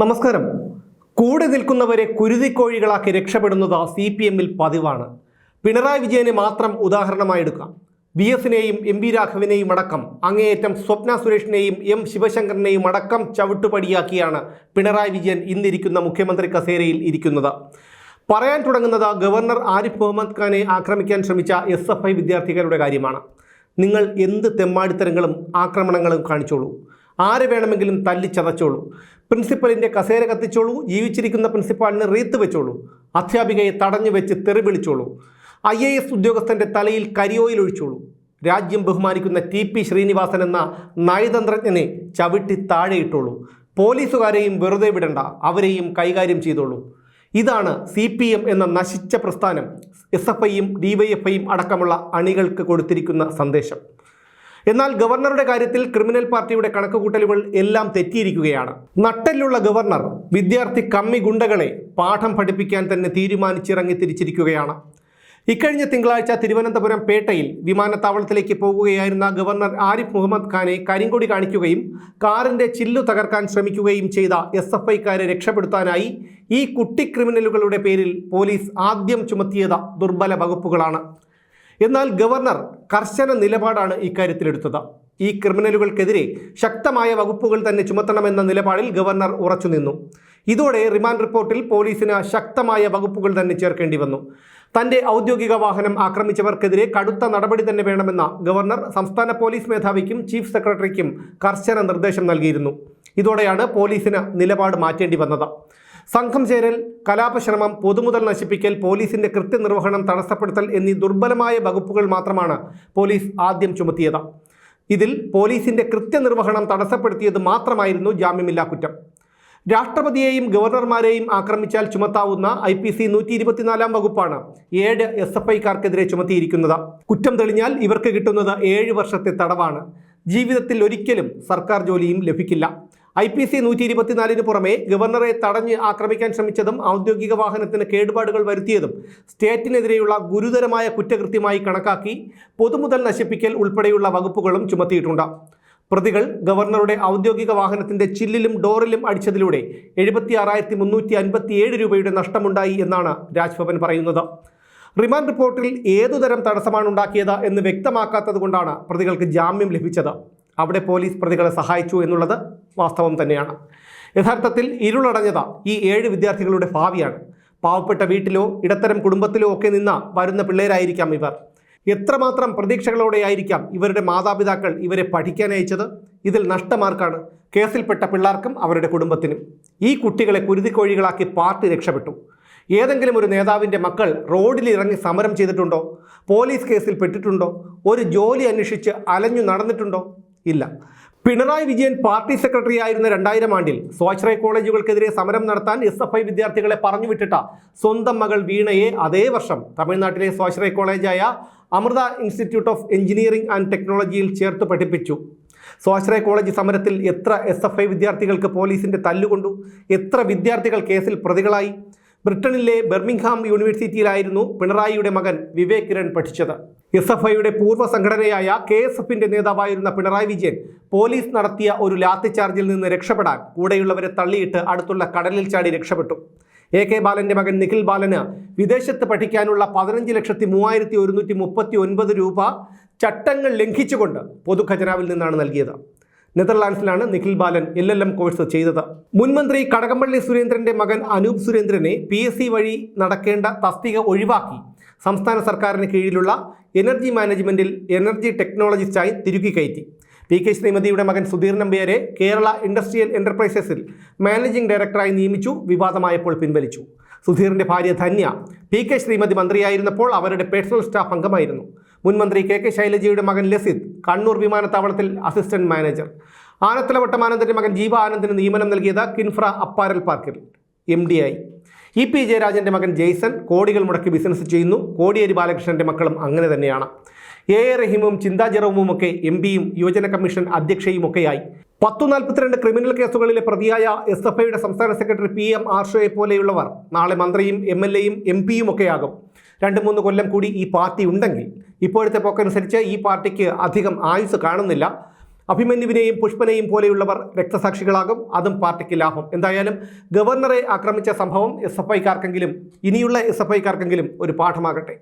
നമസ്കാരം. കൂടെ നിൽക്കുന്നവരെ കുരുതിക്കോഴികളാക്കി രക്ഷപ്പെടുന്നത് സി പി എമ്മിൽ പതിവാണ്. പിണറായി വിജയനെ മാത്രം ഉദാഹരണമായി എടുക്കാം വി എസിനെയും എം വി രാഘവനെയും അടക്കം അങ്ങേയറ്റം സ്വപ്ന സുരേഷിനെയും എം ശിവശങ്കറിനെയും അടക്കം ചവിട്ടുപടിയാക്കിയാണ് പിണറായി വിജയൻ ഇന്നിരിക്കുന്ന മുഖ്യമന്ത്രി കസേരയിൽ ഇരിക്കുന്നത്. പറയാൻ തുടങ്ങുന്നത് ഗവർണർ ആരിഫ് മുഹമ്മദ് ഖാനെ ആക്രമിക്കാൻ ശ്രമിച്ച എസ് എഫ് ഐ വിദ്യാർത്ഥികളുടെ കാര്യമാണ്. നിങ്ങൾ എന്ത് തെമ്മാടിത്തരങ്ങളും ആക്രമണങ്ങളും കാണിച്ചോളൂ. ആരെ വേണമെങ്കിലും തല്ലി ചതച്ചോളൂ. പ്രിൻസിപ്പലിന്റെ കസേര കത്തിച്ചോളൂ ജീവിച്ചിരിക്കുന്ന പ്രിൻസിപ്പാളിന് റീത്ത് വെച്ചോളൂ അധ്യാപികയെ തടഞ്ഞു വെച്ച് തെറി വിളിച്ചോളൂ ഐ എ എസ് ഉദ്യോഗസ്ഥന്റെ തലയിൽ കരിയോയിൽ ഒഴിച്ചോളൂ രാജ്യം ബഹുമാനിക്കുന്ന ടി പി ശ്രീനിവാസൻ എന്ന നയതന്ത്രജ്ഞനെ ചവിട്ടി താഴെയിട്ടോളൂ പോലീസുകാരെയും വെറുതെ വിടണ്ട അവരെയും കൈകാര്യം ചെയ്തോളൂ. ഇതാണ് സി പി എം എന്ന നശിച്ച പ്രസ്ഥാനം എസ് എഫ് ഐയും ഡി വൈ എഫ് ഐയും അടക്കമുള്ള അണികൾക്ക് കൊടുത്തിരിക്കുന്ന സന്ദേശം. എന്നാൽ ഗവർണറുടെ കാര്യത്തിൽ ക്രിമിനൽ പാർട്ടിയുടെ കണക്കുകൂട്ടലുകൾ എല്ലാം തെറ്റിയിരിക്കുകയാണ്. നട്ടെല്ലുള്ള ഗവർണർ വിദ്യാർത്ഥി കമ്മി ഗുണ്ടകളെ പാഠം പഠിപ്പിക്കാൻ തന്നെ തീരുമാനിച്ചിറങ്ങി തിരിച്ചിരിക്കുകയാണ്. ഇക്കഴിഞ്ഞ തിങ്കളാഴ്ച തിരുവനന്തപുരം പേട്ടയിൽ വിമാനത്താവളത്തിലേക്ക് പോകുകയായിരുന്ന ഗവർണർ ആരിഫ് മുഹമ്മദ് ഖാനെ കരിങ്കൊടി കാണിക്കുകയും കാറിന്റെ ചില്ലു തകർക്കാൻ ശ്രമിക്കുകയും ചെയ്ത എസ് എഫ് ഐക്കാരെ രക്ഷപ്പെടുത്താനായി ഈ കുട്ടി ക്രിമിനലുകളുടെ പേരിൽ പോലീസ് ആദ്യം ചുമത്തിയത് ദുർബല വകുപ്പുകളാണ്. എന്നാൽ ഗവർണർ കർശന നിലപാടാണ് ഇക്കാര്യത്തിലെടുത്തത്. ഈ ക്രിമിനലുകൾക്കെതിരെ ശക്തമായ വകുപ്പുകൾ തന്നെ ചുമത്തണമെന്ന നിലപാടിൽ ഗവർണർ ഉറച്ചുനിന്നു. ഇതോടെ റിമാൻഡ് റിപ്പോർട്ടിൽ പോലീസിന് ശക്തമായ വകുപ്പുകൾ തന്നെ ചേർക്കേണ്ടി വന്നു. തന്റെ ഔദ്യോഗിക വാഹനം ആക്രമിച്ചവർക്കെതിരെ കടുത്ത നടപടി തന്നെ വേണമെന്ന ഗവർണർ സംസ്ഥാന പോലീസ് മേധാവിക്കും ചീഫ് സെക്രട്ടറിക്കും കർശന നിർദ്ദേശം നൽകിയിരുന്നു. ഇതോടെയാണ് പോലീസിന് നിലപാട് മാറ്റേണ്ടി വന്നത്. സംഘം ചേരൽ കലാപശ്രമം പൊതുമുതൽ നശിപ്പിക്കൽ പോലീസിന്റെ കൃത്യനിർവഹണം തടസ്സപ്പെടുത്തൽ എന്നീ ദുർബലമായ വകുപ്പുകൾ മാത്രമാണ് പോലീസ് ആദ്യം ചുമത്തിയത്. ഇതിൽ പോലീസിന്റെ കൃത്യനിർവഹണം തടസ്സപ്പെടുത്തിയത് മാത്രമായിരുന്നു ജാമ്യമില്ലാ കുറ്റം. രാഷ്ട്രപതിയെയും ഗവർണർമാരെയും ആക്രമിച്ചാൽ ചുമത്താവുന്ന ഐ പി സി നൂറ്റി ഇരുപത്തിനാലാം വകുപ്പാണ് ഏഴ് എസ് എഫ് ഐക്കാർക്കെതിരെ ചുമത്തിയിരിക്കുന്നത്. കുറ്റം തെളിഞ്ഞാൽ ഇവർക്ക് കിട്ടുന്നത് ഏഴ് വർഷത്തെ തടവാണ്. ജീവിതത്തിൽ ഒരിക്കലും സർക്കാർ ജോലിയും ലഭിക്കില്ല. ഐ പി സി നൂറ്റി ഇരുപത്തിനാലിന് പുറമെ ഗവർണറെ തടഞ്ഞ് ആക്രമിക്കാൻ ശ്രമിച്ചതും ഔദ്യോഗിക വാഹനത്തിന് കേടുപാടുകൾ വരുത്തിയതും സ്റ്റേറ്റിനെതിരെയുള്ള ഗുരുതരമായ കുറ്റകൃത്യമായി കണക്കാക്കി പൊതുമുതൽ നശിപ്പിക്കൽ ഉൾപ്പെടെയുള്ള വകുപ്പുകളും ചുമത്തിയിട്ടുണ്ട്. പ്രതികൾ ഗവർണറുടെ ഔദ്യോഗിക വാഹനത്തിന്റെ ചില്ലിലും ഡോറിലും അടിച്ചതിലൂടെ എഴുപത്തി ആറായിരത്തി മുന്നൂറ്റി അൻപത്തിയേഴ് രൂപയുടെ നഷ്ടമുണ്ടായി എന്നാണ് രാജ്ഭവൻ പറയുന്നത്. റിമാൻഡ് റിപ്പോർട്ടിൽ ഏതുതരം തടസ്സമാണ് ഉണ്ടാക്കിയത് എന്ന് വ്യക്തമാക്കാത്തത് കൊണ്ടാണ് പ്രതികൾക്ക് ജാമ്യം ലഭിച്ചത്. അവിടെ പോലീസ് പ്രതികളെ സഹായിച്ചു എന്നുള്ളത് വാസ്തവം തന്നെയാണ്. യഥാർത്ഥത്തിൽ ഇരുളടഞ്ഞത ഈ ഏഴ് വിദ്യാർത്ഥികളുടെ ഭാവിയാണ്. പാവപ്പെട്ട വീട്ടിലോ ഇടത്തരം കുടുംബത്തിലോ ഒക്കെ നിന്ന വരുന്ന പിള്ളേരായിരിക്കാം ഇവർ. എത്രമാത്രം പ്രതീക്ഷകളോടെയായിരിക്കാം ഇവരുടെ മാതാപിതാക്കൾ ഇവരെ പഠിക്കാൻ അയച്ചത്? ഇതിൽ നഷ്ടമാർക്കാണ് കേസിൽപ്പെട്ട പിള്ളേർക്കും അവരുടെ കുടുംബത്തിനും. ഈ കുട്ടികളെ കുരുതിക്കോഴികളാക്കി പാർട്ടി രക്ഷപ്പെട്ടു. ഏതെങ്കിലും ഒരു നേതാവിന്റെ മക്കൾ റോഡിൽ ഇറങ്ങി സമരം ചെയ്തിട്ടുണ്ടോ? പോലീസ് കേസിൽ പെട്ടിട്ടുണ്ടോ? ഒരു ജോലി അന്വേഷിച്ച് അലഞ്ഞു നടന്നിട്ടുണ്ടോ? ഇല്ല. പിണറായി വിജയൻ പാർട്ടി സെക്രട്ടറി ആയിരുന്ന രണ്ടായിരം ആണ്ടിൽ സ്വാശ്രയ കോളേജുകൾക്കെതിരെ സമരം നടത്താൻ എസ് എഫ് ഐ വിദ്യാർത്ഥികളെ പറഞ്ഞുവിട്ടിട്ട സ്വന്തം മകൾ വീണയെ അതേ വർഷം തമിഴ്നാട്ടിലെ സ്വാശ്രയ കോളേജായ Amrita institute of engineering and ടെക്നോളജിയിൽ ചേർത്ത് പഠിപ്പിച്ചു. സ്വാശ്രയ കോളേജ് സമരത്തിൽ എത്ര എസ് എഫ് ഐ വിദ്യാർത്ഥികൾക്ക് പോലീസിന്റെ തല്ലുകൊണ്ടു? എത്ര വിദ്യാർത്ഥികൾ കേസിൽ പ്രതികളായി? ബ്രിട്ടനിലെ ബെർമിംഗ്ഹാം യൂണിവേഴ്സിറ്റിയിലായിരുന്നു പിണറായിയുടെ മകൻ വിവേക് കിരൺ പഠിച്ചത്. എസ് എഫ് ഐയുടെ പൂർവ സംഘടനയായ കെ എസ് എഫിന്റെ നേതാവായിരുന്ന പിണറായി വിജയൻ പോലീസ് നടത്തിയ ഒരു ലാത്തിചാർജിൽ നിന്ന് രക്ഷപ്പെടാൻ കൂടെയുള്ളവരെ തള്ളിയിട്ട് അടുത്തുള്ള കടലിൽ ചാടി രക്ഷപ്പെട്ടു. എ കെ ബാലന്റെ മകൻ നിഖിൽ ബാലന് വിദേശത്ത് പഠിക്കാനുള്ള പതിനഞ്ച് ലക്ഷത്തി മൂവായിരത്തി ഒരുന്നൂറ്റി മുപ്പത്തി ഒൻപത് രൂപ ചട്ടങ്ങൾ ലംഘിച്ചുകൊണ്ട് പൊതുഖജനാവിൽ നിന്നാണ് നൽകിയത്. നെതർലാൻഡ്സിലാണ് Nikhil Balan L L M course ചെയ്തത്. മുൻമന്ത്രി കടകംപള്ളി സുരേന്ദ്രന്റെ മകൻ അനൂപ് സുരേന്ദ്രനെ പി എസ് സി വഴി നടക്കേണ്ട തസ്തിക ഒഴിവാക്കി. സംസ്ഥാന സർക്കാരിന് കീഴിലുള്ള എനർജി മാനേജ്മെന്റിൽ എനർജി ടെക്നോളജിസ്റ്റായി തിരുക്കി കയറ്റി. പി കെ ശ്രീമതിയുടെ മകൻ സുധീർ നമ്പ്യാരെ കേരള ഇൻഡസ്ട്രിയൽ എന്റർപ്രൈസസിൽ മാനേജിംഗ് ഡയറക്ടറായി നിയമിച്ചു വിവാദമായപ്പോൾ പിൻവലിച്ചു. സുധീറിന്റെ ഭാര്യ ധന്യ പി കെ ശ്രീമതി മന്ത്രിയായിരുന്നപ്പോൾ അവരുടെ പേഴ്സണൽ സ്റ്റാഫ് അംഗമായിരുന്നു. മുൻ മന്ത്രി കെ കെ ശൈലജയുടെ മകൻ ലസിത് കണ്ണൂർ വിമാനത്താവളത്തിൽ അസിസ്റ്റന്റ് മാനേജർ. ആനത്തലവട്ടം ആനന്ദന്റെ മകൻ ജീവ ആനന്ദിന് നിയമനം നൽകിയത് കിൻഫ്ര അപ്പാരൽ പാർക്കിൽ. എം ഡി ആയി. ഇ പി ജയരാജന്റെ മകൻ ജെയ്സൺ കോടികൾ മുടക്കി ബിസിനസ് ചെയ്യുന്നു. കോടിയേരി ബാലകൃഷ്ണന്റെ മക്കളും അങ്ങനെ തന്നെയാണ്. എ എ റഹീമും ചിന്താ ജെറോമും ഒക്കെ എം പിയും യുവജന കമ്മീഷൻ അധ്യക്ഷയും ഒക്കെയായി. പത്തു നാൽപ്പത്തിരണ്ട് ക്രിമിനൽ കേസുകളിലെ പ്രതിയായ എസ് എഫ് ഐയുടെ സംസ്ഥാന സെക്രട്ടറി പി എം ആർഷയെ പോലെയുള്ളവർ നാളെ മന്ത്രിയും എം എൽ എയും എം പിയും ഒക്കെയാകും രണ്ട് മൂന്ന് കൊല്ലം കൂടി ഈ പാർട്ടി ഉണ്ടെങ്കിൽ ഇപ്പോഴത്തെ പോക്കനുസരിച്ച് ഈ പാർട്ടിക്ക് അധികം ആയുസ് കാണുന്നില്ല. അഭിമന്യുവിനെയും പുഷ്പനെയും പോലെയുള്ളവർ രക്തസാക്ഷികളാകും. അതും പാർട്ടിക്ക് ലാഭം. എന്തായാലും ഗവർണറെ ആക്രമിച്ച സംഭവം എസ് എഫ് ഐക്കാർക്കെങ്കിലും ഇനിയുള്ള എസ് എഫ് ഐക്കാർക്കെങ്കിലും ഒരു പാഠമാകട്ടെ.